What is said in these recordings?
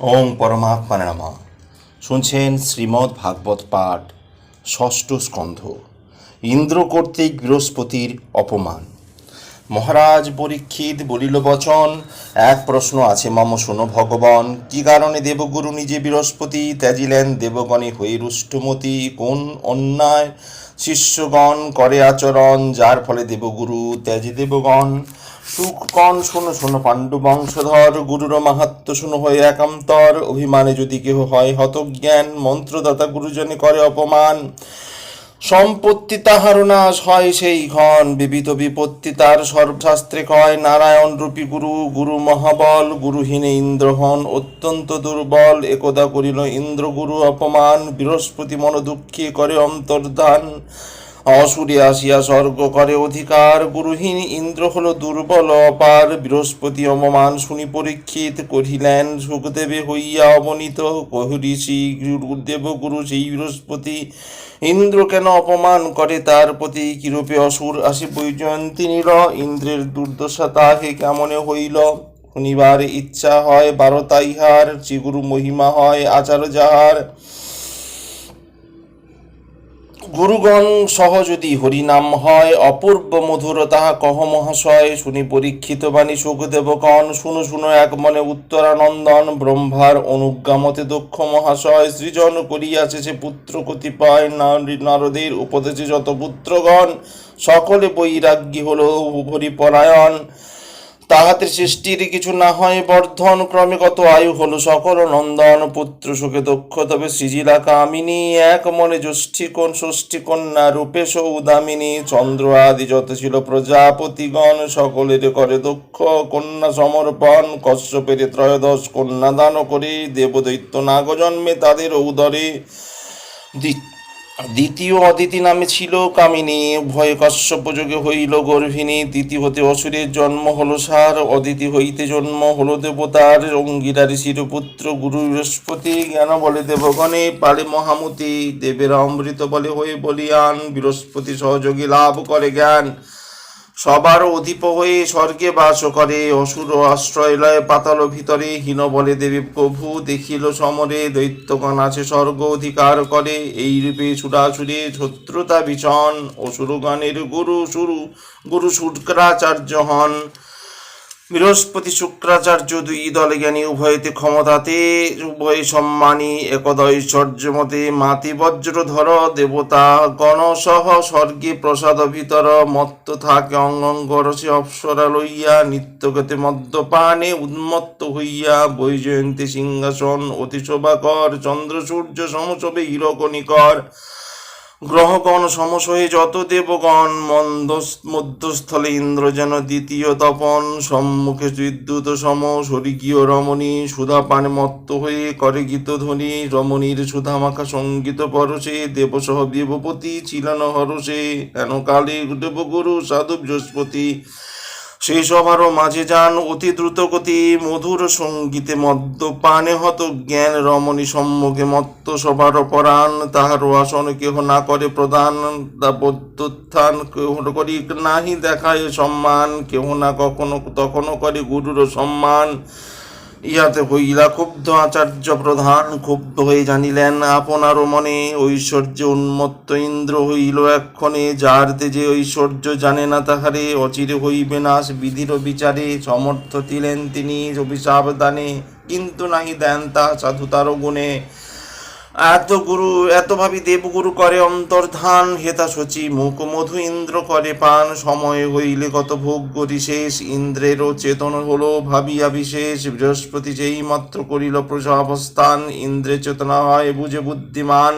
ওং পরমাত্মানে নম। শুনছেন শ্রীমদ্ ভাগবত পাঠ, ষষ্ঠ স্কন্ধ, ইন্দ্র কর্তৃক বৃহস্পতির অপমান। মহারাজ পরীক্ষিত বলিল, বচন, এক প্রশ্ন আছে মম, শুনো ভগবান, কি কারণে দেবগুরু নিজে বৃহস্পতি ত্যাজিলেন? দেবগণে হয়ে রুষ্টমতি কোন অন্যায়? শিষ্যগণ করে আচরণ, যার ফলে দেবগুরু ত্যাজি দেবগণ। সুকণ শোনো শোনো, পাণ্ডু বংশধর, গুরুর মাহাত্ম শুনো হয়ে একান্তর। অভিমানে যদি কেহ হয় হতজ্ঞান, মন্ত্রদাতা গুরুজনে করে অপমান। সম্পত্তি তাহার নাশ হয় সেই ক্ষণ বিবিধ বিপত্তি তার সর্বশাস্ত্রে কয়, নারায়ণ রূপী গুরু গুরু মহাবল, গুরুহীনে ইন্দ্র হন অত্যন্ত দুর্বল, একদা করিল ইন্দ্র গুরু অপমান, বৃহস্পতি মন দুঃখী করে অন্তর্ধান। অসুরে আসিয়া স্বর্গ করে অধিকার, গুরুহীন ইন্দ্র হল দুর্বল, অপার, বৃহস্পতি অপমান শুনি পরীক্ষিত করিলেন সুখদেবে হইয়া অবনীত কহরি শ্রী গুরুদেব গুরু সেই বৃহস্পতি। ইন্দ্র কেন অপমান করে তার প্রতি? কিরূপে অসুর আসি বৈজয়ন্তী নিল ইন্দ্রের দুর্দশা তাহে কেমনে হইল? শুনিবার ইচ্ছা হয়, বারো তাইহার, শ্রীগুরু মহিমা হয়, আচার যাহার। গুরুগণ সহ যদি হরিনাম হয়, অপূর্ব মধুর তাহা কহ মহাশয়। শুনি পরীক্ষিত বাণী সুখদেবগণ, শুনো শুনো এক মনে উত্তরানন্দন, ব্রহ্মার অনুজ্ঞামতে দক্ষ মহাশয়। সৃজন করিয়াছে সে পুত্র কতিপয়, নারী- নারদের উপদেশে যত পুত্রগণ, সকলে বৈরাগ্যী হল হরিপরায়ণ। তাহাতে সৃষ্টির কিছু না হয়, বর্ধন ক্রমে কত আয়ু হলো সকল নন্দন পুত্র সুখে দক্ষ তবে সৃজিলা কামিনী, এক মনে জ্যষ্ঠী কোন ষষ্ঠী কন্যা রূপেশ উদামিনী চন্দ্র আদি যত ছিল প্রজাপতিগণ, সকলের করে দক্ষ কন্যা সমর্পণ, কশ্যপের ত্রয়োদশ কন্যা দান করে, দেবদৈত্য নাগজন্মে তাদের উদরে দ্বি- দ্বিতীয় অদিতি নামে ছিল কামিনী। ভয়ে কশ্যপ যোগে হইল গর্ভিণী দ্বিতীয় হতে অসুরের জন্ম হলো সার। অদিতি হইতে জন্ম হলো দেবতার। অঙ্গিরা ঋষির পুত্র গুরু বৃহস্পতি। জ্ঞান বলে দেবগণে পারে মহামতি। দেবেরা অমৃত বলে হয়ে বলিয়ান। বৃহস্পতি সহযোগী লাভ করে জ্ঞান। সবার অধিপ হয়ে স্বর্গে বাস করে। অসুর আশ্রয় লয় পাতাল ভিতরে হীন বলে দেবী প্রভু। দেখিল সমরে দৈত্যগণ আছে, স্বর্গ অধিকার করে। এই রূপে সুরাসুরে শত্রুতা ভীষণ অসুরগণের গুরু সুরু গুরু শুক্রাচার্য হন। বৃহস্পতি শুক্রাচার্য দুই দলে জ্ঞানী, উভয়তে ক্ষমতাতে, উভয় সম্মানী একদা ঐশ্বর্য মতে মাতি বজ্র ধর দেবতা, গণসহ স্বর্গে প্রসাদ ভিতর মত্ত থাকে, অঙ্গঙ্গ রসে অপ্সরা লইয়া নিত্যগতে মদ্যপানে উন্মত্ত হইয়া বৈজয়ন্তী সিংহাসন অতি শোভাকর চন্দ্র সূর্য সমসবে হিরকণিকর গ্রহগণ সমসহে যত দেবগণ মন্দ মধ্যস্থলে ইন্দ্র যেন দ্বিতীয় তপন, সম্মুখে বিদ্যুত সম, স্বর্গীয় রমণী সুধা পান মত্ত হয়ে করে গীত ধ্বনি রমণীর সুধা মাখা সংগীত পরশে, দেবসহ দেবপতি ছিলেন হরসে কালে দেবগুরু সাধু বৃহস্পতি সেই সবারও মাঝে যান অতি দ্রুতগতি মধুর সঙ্গীতে মদ্য পানে হত জ্ঞান, রমণী সম্মুখে মত্ত সবার পরাণ তাহার আসন কেহ না করে প্রদান দাবোত্থান কেহ করি নাহি দেখায় সম্মান। কেহ না কখনো তখনও করে গুরুর সম্মান। ইহাতে হইলা ক্ষুব্ধ আচার্য প্রধান ক্ষুব্ধ হয়ে জানিলেন, আপনারও মনে ঐশ্বর্য উন্মত্ত ইন্দ্র হইল এক্ষণে, যার তেজে ঐশ্বর্য জানে না তাহারে, অচিরে হইবে নাশ বিধির বিচারে, সমর্থ দিলেন তিনি অভিশাপ দানে, কিন্তু নাহি দেন তা সাধুতার গুণে। এত গুরু, এত ভাবি দেবগুরু করে অন্তর্ধান। হেতা সচি মুখ মধু ইন্দ্র করে পান। সময় হইলে কত ভোগ করি শেষ। ইন্দ্রেরও চেতন হলো ভাবিয়া বিশেষ বৃহস্পতি যেই মাত্র করিল প্রসাবস্থান ইন্দ্রের চেতনা হয় বুঝে বুদ্ধিমান।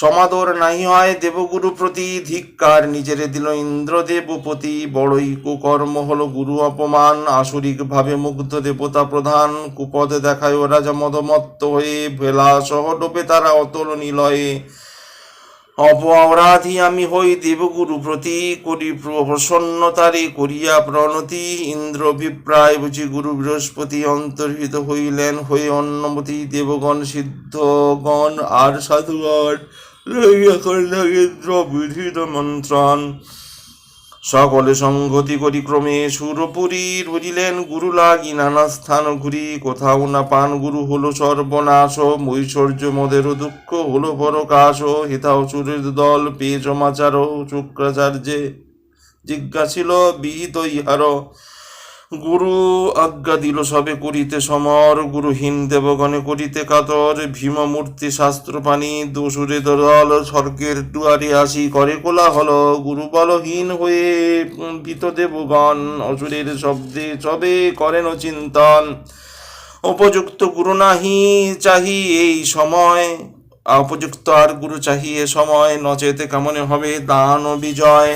সমাদর নাহি হয় দেবগুরু প্রতি, ধিক্কার নিজেরে দিল ইন্দ্রদেবপতি বড়ই কুকর্ম হলো গুরু অপমান, আসরিক ভাবে মুগ্ধ দেবতা প্রধান। কুপদে দেখায় ও রাজা মদমত্ত হয়ে ভেলা সহ ডোবে তারা অতল নিলয়ে। অপরাধী আমি হই দেবগুরু প্রতি, করি প্রসন্নতারে করিয়া প্রণতি। ইন্দ্র বিপ্রায় বুঝি গুরু বৃহস্পতি অন্তর্হিত হইলেন হয়ে অন্নমতি দেবগণ সিদ্ধগণ আর সাধুগণ লইয়া বিধিত মন্ত্রণ সকলে সংগতি করি ক্রমে সুরপুরী রুজিলেন গুরু লাগি নানা স্থান ঘুরি। কোথাও না পান গুরু হলো সর্বনাশ মৈশ্বর্য মদের দুঃখ হলো পরকাশ। হিতাও চুরের দল পেয়ে জমাচার শুক্রাচার্যে জিজ্ঞাসিল, বিহিত ইহার গুরু আজ্ঞা দিল সবে করিতে সমর, গুরুহীন দেবগণে করিতে কাতর। ভীম মূর্তি শাস্ত্র পানি দোসুরে দল স্বর্গের দুয়ারে আসি, করে কোলা হল গুরু বলহীন হয়ে ভীত দেবগণ অসুরের শব্দে সবে করেন চিন্তন। উপযুক্ত গুরু নাহি চাহি এই সময় উপযুক্ত আর গুরু চাহিয়ে সময়, নচেতে কেমনে হবে দান ও বিজয়?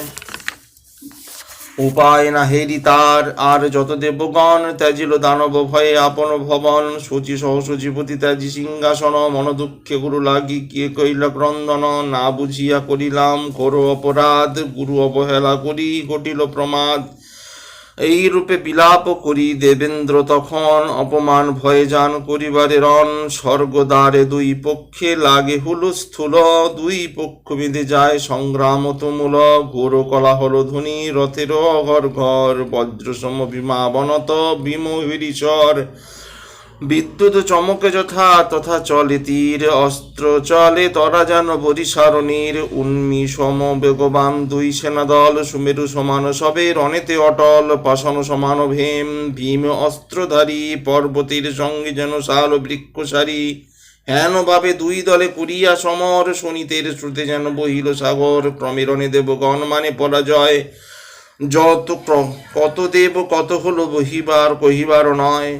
উপায় না হেরি তার। আর যত দেবগণ ত্যাজিল দানব ভয়ে আপন ভবন সচি সহ সচিপতি ত্যাজি সিংহাসন, মন দুঃখে গুরু লাগি কে কইল ক্রন্দন, না বুঝিয়া করিলাম, করো অপরাধ, গুরু অবহেলা করি, ঘটিল প্রমাদ। এই রূপে বিলাপ করি দেবেন্দ্র তখন অপমান ভয়ে যান করিবারে রণ। স্বর্গদ্বারে দুই পক্ষে লাগে হুলস্থুল দুই পক্ষ বিধে যায় সংগ্রাম তুমুল। ঘোর কলাহল ধ্বনি, রথের ঘর ঘর, বজ্রসম বিমা বনত বিম হরিশর বিদ্যুৎ চমকে যথা তথা চলে, তীর অস্ত্র চলে, তরা যেন বরিসারণীর উন্মি সম বেগবান দুই সেনাদল, সুমেরু সমান সবে রণেতে অটল, পাষাণ সমান ভীম ভীম অস্ত্রধারী, পর্বতের সঙ্গে যেন শাল বৃক্ষসারি হেন ভাবে দুই দলে করিয়া সমর শনিতের শ্রুতে যেন বহিল সাগর, প্রমেরণে দেবগণ মানে পরাজয়। যত কত দেব, কত হলো বহিবার, কহিবার নয়।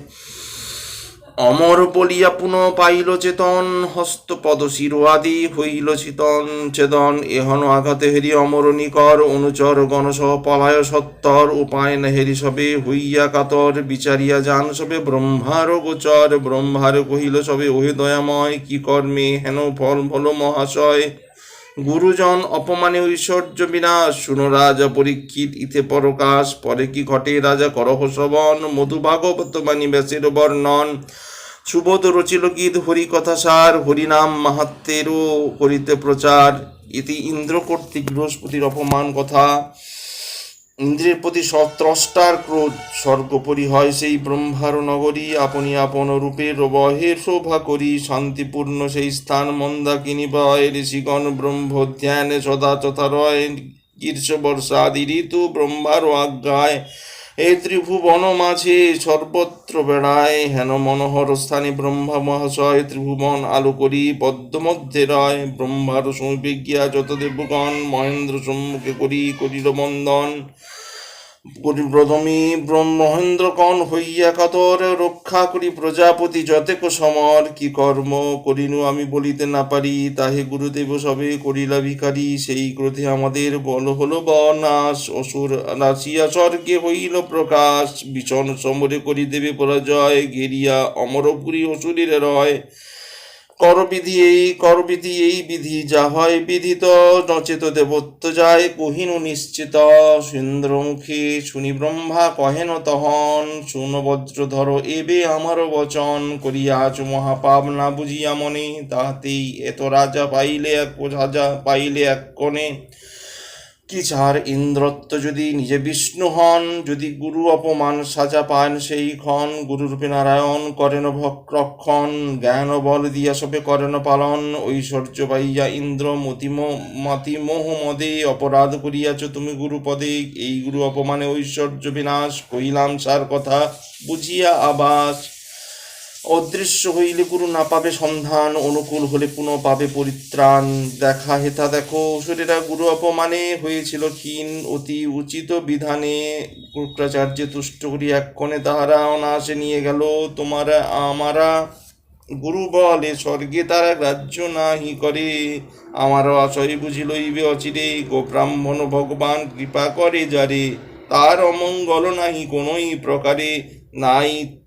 অমর বলিয়া পুনঃ পাইল চেতন হস্ত পদ শির আদি হইল চিতন চেতন। এহন আঘাতে হেরি অমর নিকর, অনুচর গণস পলায় সত্তর, উপায় না হেরি সবে হইয়া কাতর। বিচারিয়া যান সবে ব্রহ্মার গোচর, ব্রহ্মার কহিল সবে ওহে দয়াময় কি কর্মে হেন ফল ভল মহাশয়? গুরুজন অপমানে ঐশ্বর্য বিনাশ। শুনো রাজা পরীক্ষিত ইতে পরকাশ। পরে কি ঘটে রাজা করহ শ্রবণ মধু ভাগবত মানি ব্যাসের বর্ণন সুবোধ রচিল গীত, হরি কথা সার। হরিনাম মাহাত্মেরও হরিতে প্রচার। ইতি ইন্দ্র কর্তৃক বৃহস্পতির অপমান কথা। ইন্দ্রের প্রতি সত্রষ্টার ক্রোধ স্বর্গপরি হয় সেই ব্রহ্মার নগরী। আপনি আপন রূপে রবহে শোভা করি, শান্তিপূর্ণ সেই স্থান মন্দাকিনী বয় ঋষিগণ ব্রহ্ম ধ্যানে সদা চথা রয় গ্রীষ্ম বর্ষাদি ঋতু ব্রহ্মার আজ্ঞায়। এই ত্রিভুবন মাঝে সর্বত্র বেড়ায়, হেন মনোহর স্থানে ব্রহ্মা মহাশয় ত্রিভুবন আলো করি, পদ্মমধ্যে রয়, ব্রহ্মার সমীপে গিয়া যত দেবগণ, মহেন্দ্র সম্মুখে করি, করিল বন্দন প্রথমী মহেন্দ্র কণ হইয়া কাতর রক্ষা করি প্রজাপতি যতেক সমর, কি কর্ম করিনু আমি বলিতে না পারি, তাহে গুরুদেব সবে করিলা ভিখারি, সেই ক্রোধে আমাদের বল হলো বনাশ, অসুর নাচিয়া স্বর্গে হইল প্রকাশ, বিচন সমরে করি দেবে পরাজয়, গেরিয়া অমরপুরী অসুরের রয়। করবিধি এই করবিধি এই, বিধি যা হয় বিধিত। নচেত দেবত্ব যায় কহিনু নিশ্চিত। সুন্দ্রমুখী শুনি ব্রহ্মা কহেন তহন। শুন বজ্রধর এবে আমার বচন। করিয়াছ মহাপাপ না বুঝিয়া মনে। তাহাতেই এত রাজা পাইলে এক রাজা, পাইলে এক কোণে কি ছাড় ইন্দ্রত্ব যদি নিজে বিষ্ণু হন, যদি গুরু অপমান সাজা পান সেই ক্ষণ, গুরুরূপে নারায়ণ করেন ভক- রক্ষণ জ্ঞান বল দিয়া সবে করেন পালন, ঐশ্বর্য পাইয়া ইন্দ্র মতিম মতি মোহ মদে অপরাধ করিয়াছ তুমি গুরুপদে, এই গুরু অপমানে ঐশ্বর্য বিনাশ, কইলাম সার কথা বুঝিয়া আবাস। অদৃশ্য হইলে গুরু না পাবে সন্ধান, অনুকূল হলে পুনঃ পাবে পরিত্রাণ। দেখা হেথা দেখো অসুরেরা গুরু অপমানে হয়েছিল ক্ষীণ, অতি উচিত বিধানে। শুক্রাচার্যে তুষ্ট করি এক কোণে তাহারা অনাশে নিয়ে গেল, তোমারা, আমারা গুরু বলে, স্বর্গে তারা গ্রাহ্য নাহি করে। আমারও আশয় বুঝি লইবে অচিরে গো ব্রাহ্মণ ভগবান কৃপা করে যারে। তার অমঙ্গল নাহি কোনোই প্রকারে। নাই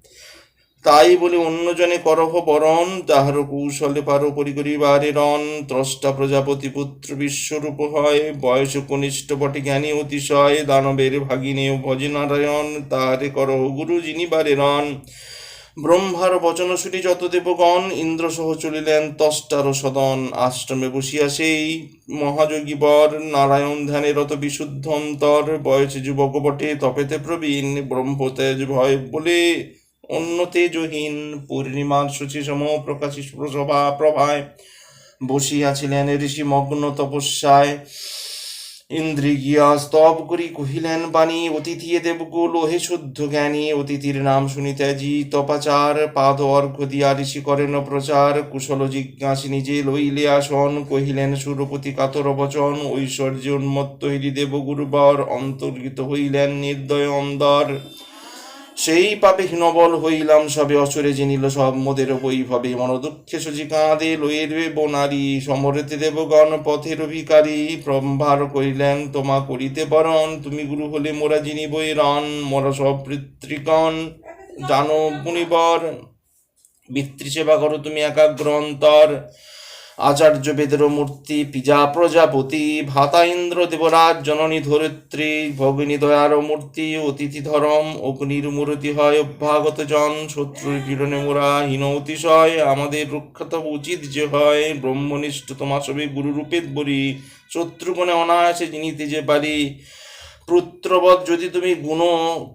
তাই বলে অন্যজনে করহ বরণ তাহার কৌশলে পারো পরি করিবারে রণ। ত্রষ্টা প্রজাপতি পুত্র বিশ্বরূপ হয়, বয়স কনিষ্ঠ বটে জ্ঞানী অতিশয়, দানবের ভাগিনে ভজে নারায়ণ, তাহারে করহ গুরু যিনি বারে রণ। ব্রহ্মার বচন শুটি যত দেবগণ, ইন্দ্রসহ চলিলেন তষ্টার সদন। আশ্রমে বসিয়া সেই মহাযোগী বর, নারায়ণ ধ্যানে রত বিশুদ্ধ অন্তর বয়সে যুবক বটে তপেতে প্রবীণ, ব্রহ্মতেজ ভয় বলে অন্য তেজহীন পূর্ণিমার সম প্রকাশী প্রসভা প্রভায় বসিয়াছিলেন ঋষি মগ্ন তপস্যায়। ইন্দ্রি গিয়া স্তব করি কহিলেন, বাণী, অতিথি দেবকুল, ওহে শুদ্ধ জ্ঞানী, অতিথির নাম শুনিতে জি তপাচার, পাদ অর্ঘ দিয়া ঋষি করেন প্রচার, কুশল জিজ্ঞাসী নিজে লইলে আসন, কহিলেন, সুরপতি কাতর বচন, ঐশ্বর্য উন্মত্ত হইলি দেবগুরুবর অন্তর্গিত হইলেন নির্দয় অন্দর সেই পাপে হীনবল হইলাম সবে অচরে জেনিল সব মোদের বৈভবে মন দুঃখে সজি কাঁদে লইয়ের বনারী সমরেতে দেবগণ পথের ভিকারী প্রম্ভার করিলেন তোমা করিতে বরণ, তুমি গুরু হলে মোরা যিনি বই রন মোরা সব পিতৃগণ। জানো মুনিবর সেবা করো তুমি একাগ্র অন্তর আচার্য বেদের মূর্তি, পিজা প্রজাপতি, ভাতা ইন্দ্র দেবরাজ, জননী ধরিত্রী, ভগিনী দয়ার মূর্তি, অতিথি ধরম, অগ্নির মূর্তি হয় অভ্যাগত জন, শত্রুর পীড়নে মোরা হীন অতিশয়, আমাদের রক্ষাত উচিত যে হয় ব্রহ্মনিষ্ঠ তোমা সবে গুরুরূপে বলি, শত্রুগণে অনায়াসে জিনিতে যে পারি পুত্রবৎ যদি তুমি গুণ,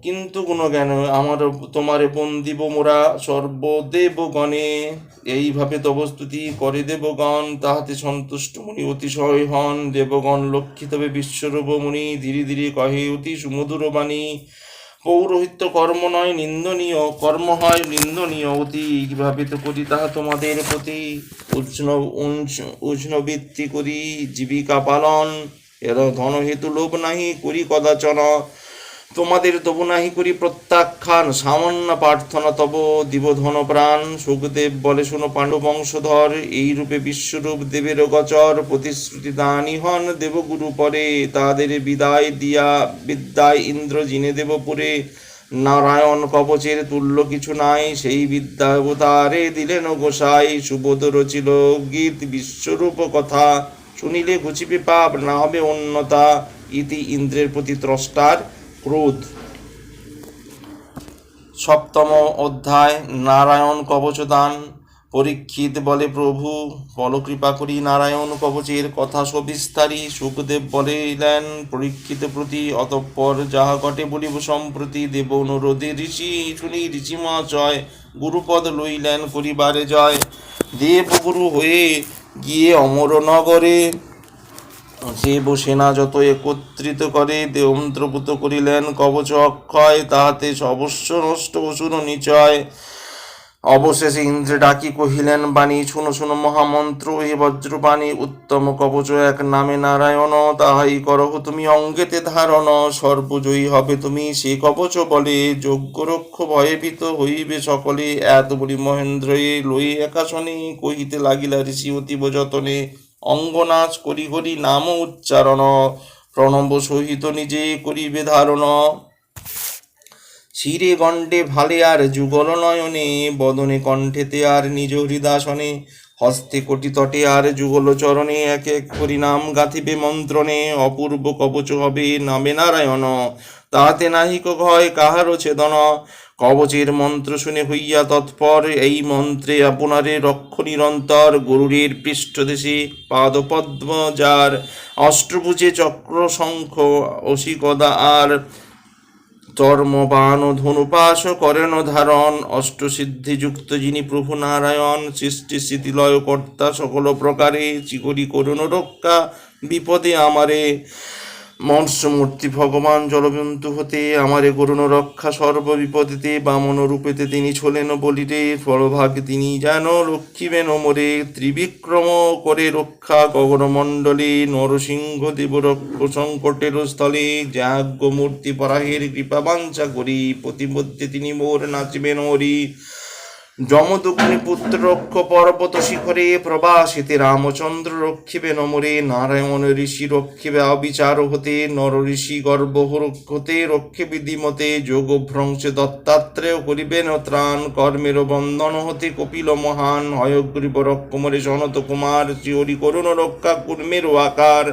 কিন্তু গুণ জ্ঞান আমার তোমারে বন্দিব মোরা সর্বদেব গণে এইভাবে তব স্তুতি করে দেবগণ, তাহাতে সন্তুষ্ট মুনি অতিশয় হন। দেবগণ লক্ষিত হবে বিশ্বরূপ মুনি ধীরে ধীরে কহে, অতি সুমধুর বাণী। পৌরোহিত্য কর্ম নয়, নিন্দনীয়। কর্ম হয় নিন্দনীয়। অতি কীভাবে তো করি তাহা তোমাদের প্রতি। উষ্ণ উষ্ণবৃত্তি করি জীবিকা পালন। এর ধন হেতু লোভ নাহি করি কদাচন। তোমাদের তবু নাহি করি প্রত্যাখ্যান। সামান্য প্রার্থনা তব দিব ধন প্রাণ। সুখদেব বলে শোনো পাণ্ডব বংশধর। এই রূপে বিশ্বরূপ দেবের গচর প্রতিশ্রুতি দানি হন দেবগুরু পরে। তাদের বিদায় দিয়া বিদ্যায় ইন্দ্র জিনে দেবপুরে। নারায়ণ কবচের তুল্য কিছু নাই। সেই বিদ্যা অবতারে দিলেন গোসাই। সুবোধ রচিল গীত বিশ্বরূপ কথা। শুনিলে ঘুচিবে পাপ না হবে অন্যতা ইতি ইন্দ্রের প্রতি ত্রষ্টার ক্রোধ। সপ্তম অধ্যায়, নারায়ণ কবচদান। পরীক্ষিত বলে, প্রভু, বল কৃপা করি, নারায়ণ কবচের কথা সবিস্তারী। সুখদেব বলিলেন, পরীক্ষিত প্রতি অতঃপর যাহা ঘটে বলিব সম্প্রতি, দেব অনুরোধে ঋষি শুনি ঋষিমা জয় গুরুপদ লইলেন, করিবারে জয় দেবগুরু হয়ে গিয়ে অমরনগরে যে সেনা যত একত্রিত করে দেবন্ত্রপুত করিলেন, কবচ অক্ষয়, তাহাতে অবশ্য নষ্ট অসুর নিচয়। অবশেষে ইন্দ্রে ডাকি কহিলেন, বাণী, শুনো শুনো মহামন্ত্র, এ বজ্রবাণী উত্তম কবচ এক নামে নারায়ণ, তাহাই করহ তুমি অঙ্গেতে ধারণ, সর্বজয়ী হবে তুমি সে কবচ বলে। যোগ্য রক্ষ ভয়ে ভীত হইবে সকলে, এত বলি মহেন্দ্র এ লই একাশনে কহিতে লাগিলা, ঋষি অতীব যতনে অঙ্গনাচ করি করি নাম উচ্চারণ, প্রণব সহিত নিজে করিবে ধারণ। শিরে গণ্ডে ভালে আর যুগল নয়নে, বদনে কণ্ঠেতে আর নিজ হৃদাসনে, হস্তে কোটি তটে আর যুগল চরণে এক এক পরিণাম গাথিবে মন্ত্রণে, অপূর্ব কবচ হবে নামে নারায়ণ, তাহাতে নাহিক ভয় কাহারও ছেদন, কবচের মন্ত্র শুনে হইয়া তৎপর এই মন্ত্রে আপনারে রক্ষ নিরন্তর গরুরের পৃষ্ঠদেশে পাদপদ্ম, যার অষ্টভুজে চক্র শঙ্খ অসিকদা আর চর্মবান ও ধনুপাস করেন ধারণ। অষ্টসিদ্ধিযুক্ত যিনি প্রভু নারায়ণ, সৃষ্টি শিথিলয় কর্তা সকল প্রকারে, চিকরি করুণ রক্ষা বিপদে আমারে। মৎস্যমূর্তি ভগবান জলবন্তু হতে আমারে করুণ রক্ষা সর্ব বিপদেতে বামন রূপেতে তিনি ছোলেন বলিরে, ফলভাগ তিনি যেন রক্ষিবেন মোরে ত্রিবিক্রম করে রক্ষা গগনমণ্ডলে, নরসিংহ দেব রক্ষ সংকটের স্থলে যাজ্ঞ মূর্তি পরাহের কৃপা বাঞ্ছা করি। প্রতিমধ্যে তিনি মোর নাচিবেন হরি যমদগ্নি পুত্র রক্ষ পর্বত শিখরে প্রবাসিতে রামচন্দ্র রক্ষিবে নমরে, নারায়ণ ঋষি রক্ষিবে অবিচার হতে, নর ঋষি গর্ভ হতে রক্ষে বিধিমতে যোগ ভ্রংশে দত্তাত্রেয় করিবেন ত্রাণ কর্মের বন্ধন হতে কপিল মহান, হয়গ্রীব রক্ষমরে সনত কুমার চিহরি করুণ রক্ষা কুর্মের আকার।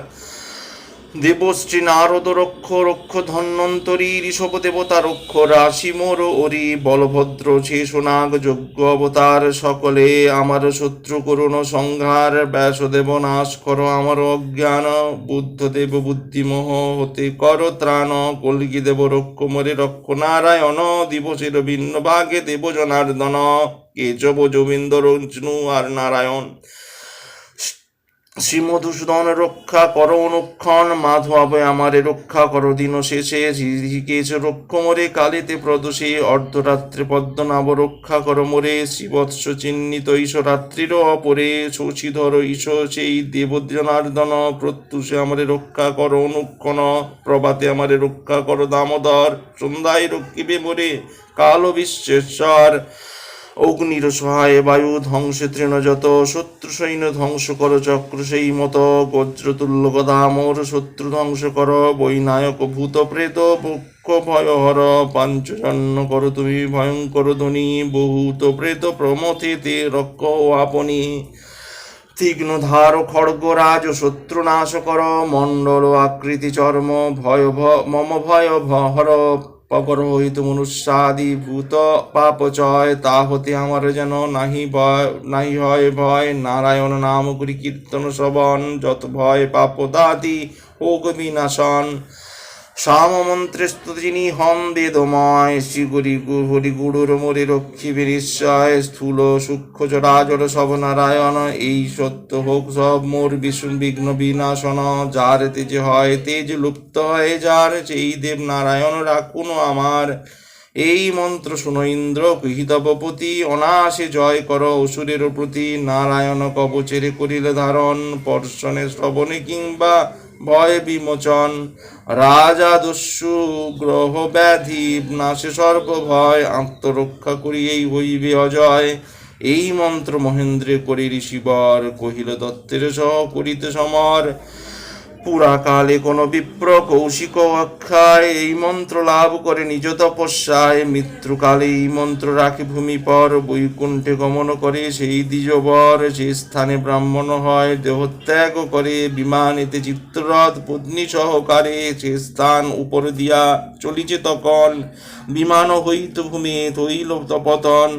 দেবশ্রী নারদ রক্ষ রক্ষ ধন্বন্তরী, ঋষভ দেবতা রক্ষ, রাশি মোর অরি বলভদ্র শেষনাগ যজ্ঞ অবতার, সকলে আমার শত্রু করুণ সংহার, ব্যাসদেব নাশ কর আমার অজ্ঞান, বুদ্ধদেব বুদ্ধিমোহ হতে কর ত্রাণ কলকি দেব রক্ষ মরে রক্ষ নারায়ণ দিবসের ভিন্ন ভাগে দেব জনার্দন, কেশব যোবিন্দ রঞ্জনু আর নারায়ণ। শ্রী মধুসূদন রক্ষা করো অনুক্ষণ, মাধব আমারে রক্ষা করো দিন শেষে। হৃষিকেশ রক্ষ মোরে কালিতে প্রদোষে, অর্ধরাত্রে পদ্মনাভ রক্ষা করো মোরে। শ্রীবৎস চিহ্নিত ঈশ্বরাত্রির অপরে, শশীধর ঈশ সেই দেবজনার্দন প্রত্যুষে আমারে রক্ষা করো অনুক্ষণ, প্রভাতে আমারে রক্ষা করো দামোদর। সন্ধ্যায় রক্ষিবে মোরে কাল বিশ্বেশ্বর অগ্নির সহায় বায়ু ধ্বংসে তৃণযত শত্রু সৈন্য ধ্বংস কর চক্র সেই মত, বজ্রতুল্য গদামর শত্রু ধ্বংস কর, বৈনায়ক ভূত প্রেত পক্ষ ভয়হর পাঞ্চজন্য কর তুমি ভয়ঙ্কর ধ্বনি, বহুত প্রেত প্রমথে তে রক্ষ আপনি, তীক্ষ্ণ ধার খড়গ রাজ শত্রু নাশ কর, মণ্ডল আকৃতি চর্ম, ভয় মম ভয় ভহর পকর হইত মনুষ্যাদি ভূত পাপ চয়, তা হতে আমার যেন নাহি ভয়, নাহি হয় ভয়। নারায়ণ নাম করি কীর্তন শ্রবণ, যত ভয় পাপ দাদি ও কবি বিনাশন। সামমন্ত্রে স্তুতিনি হম বেদময় শ্রী গরি হরি গুরুর মোরে রক্ষিবে নিশ্চয় স্থূল সূক্ষ্ম জরাজর সব নারায়ণ, এই সত্য হোক সব মোর বিষ্ণু বিঘ্ন বিনাশন, যার তেজ হয় তেজ লুপ্ত হয়, যার সেই দেব নারায়ণ রাখুন আমার। এই মন্ত্র শুনো ইন্দ্র গৃহীতপতি অনাশে জয় কর অসুরের প্রতি, নারায়ণ কবচেরে করিলে ধারণ পর্ষণে শ্রবণে কিংবা ভয় বিমোচন। রাজা দস্যু গ্রহ ব্যাধি, নাশে সর্ব ভয় আত্মরক্ষা করিয়েই হইবে অজয়। এই মন্ত্র মহেন্দ্রে করি ঋষিবর, কহিল, দত্তের সহ করিতে সমর। পুরাকালে কোন বিপ্র কৌশিক অক্ষায় এই মন্ত্র লাভ করে নিজ তপস্যায় মৃত্যুকালে এই মন্ত্র রাখে ভূমি পর বৈকুণ্ঠে গমন করে সেই দ্বিজবর যে স্থানে ব্রাহ্মণ হয়, দেহত্যাগ করে, বিমানেতে চিত্ররথ পত্নী সহকারে সে স্থান উপর দিয়া চলিছে তখন। বিমান হইত ভূমি হইল তপতন।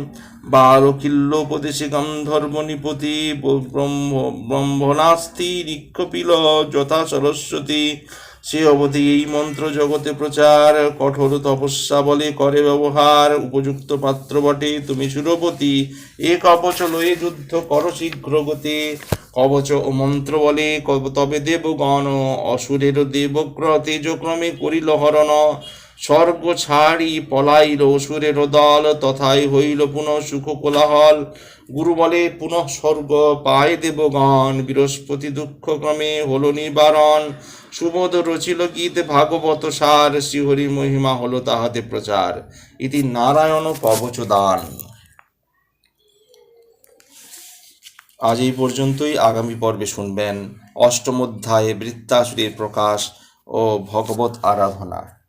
বারকিল্য উপদেশে গন্ধর্ব নিপতি ব্রহ্ম ব্রহ্মণাস্তি রিক্ষপিল যথা সরস্বতী। সে অবধি এই মন্ত্র জগতে প্রচার, কঠোর তপস্যা বলে করে ব্যবহার, উপযুক্ত পাত্র বটে, তুমি সুরপতি। এ কবচ লয়ে যুদ্ধ কর শীঘ্র গতি কবচ ও মন্ত্র বলে তবে দেবগণ, অসুরের দেবগ্রহ তেজক্রমে করিল হরণ। স্বর্গ ছাড়ি পলাইল অসুরের দল, তথায় হইল পুনঃ সুখ কোলাহল গুরু বলে, পুনঃ স্বর্গ পায় দেবগণ, বৃহস্পতি দুঃখ ক্রমে হল নিবারণ। সুবোধ রচিল গীত, ভাগবত সার, শ্রীহরি মহিমা হল তাহাতে প্রচার। ইতি নারায়ণ কবচ দান আজ এই পর্যন্তই আগামী পর্বে শুনবেন। অষ্টম অধ্যায়ে বৃত্তাসুরের প্রকাশ ও ভগবত আরাধনা।